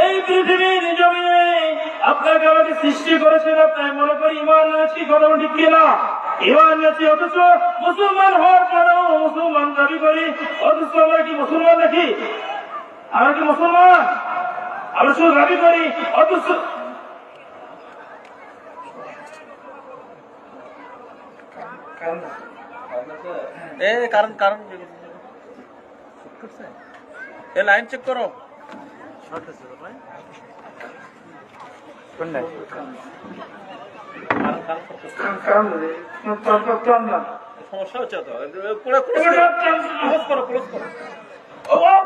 এই পৃথিবীর জমিনে আপনাকে আমাকে সৃষ্টি করেছেন আপনার মনে করি ইমান আছি কথা ঠিক কিনা ইমান আছি অথচ মুসলমান হওয়ার পরেও মুসলমান দাবি করি অথচ আমরা কি মুসলমান নাকি? আমরা কি মুসলমান? আমরা শুধু দাবি করি অথচ এ কারণ লাইন চেক করো। কোনটা সমস্যা হচ্ছে তো ক্লোজ করো ক্লোজ করো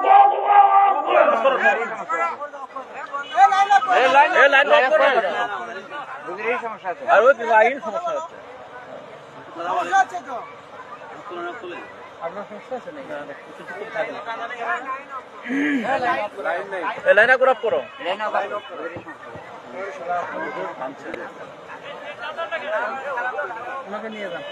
করো আর ওই লাইন সমস্যা হচ্ছে লাইন করে অফ করো লাইন রুগীরই সমস্যা ওনাকে নিয়ে যান